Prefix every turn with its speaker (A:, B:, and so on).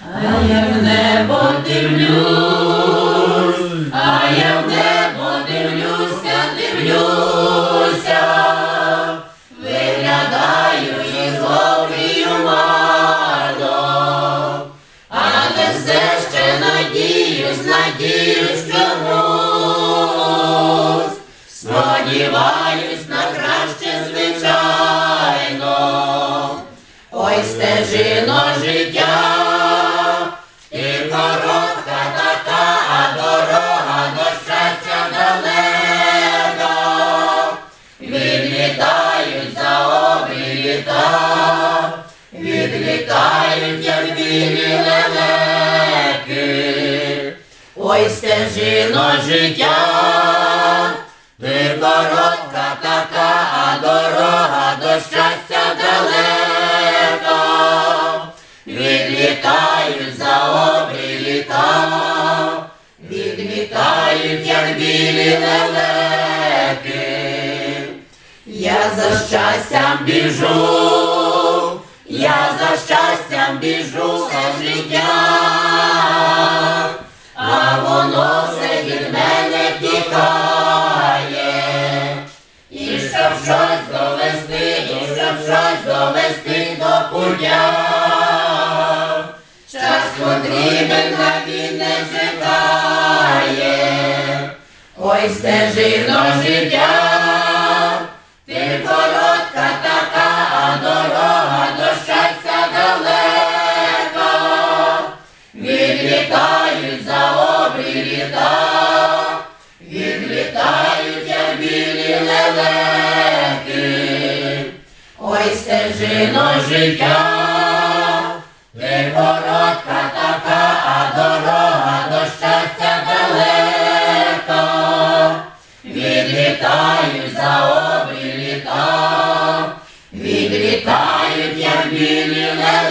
A: А я в небо дивлюсь, а я в небо дивлюся, дивлюся, виглядаю і зловлюю марно, але все ще надіюсь, надіюсь чомусь, сподіваюсь на краще, звичайно. Ой, стежино життя, як. Ой, стежино життя, ти коротка така, а дорога до щастя далека. Відлітають за обрі літа, відлітають, як білі лелеки. Я за щастям біжу, щастям біжу все життя, а воно все від мене тікає. І щоб щось довести, і щоб щось довести до пуття. Час потрібен, а він не чекає. Ой, стежино життя, стежино життя, ти коротка така, а дорога до щастя далека. Відлітають за обрі літа, відлітають, як білі лети.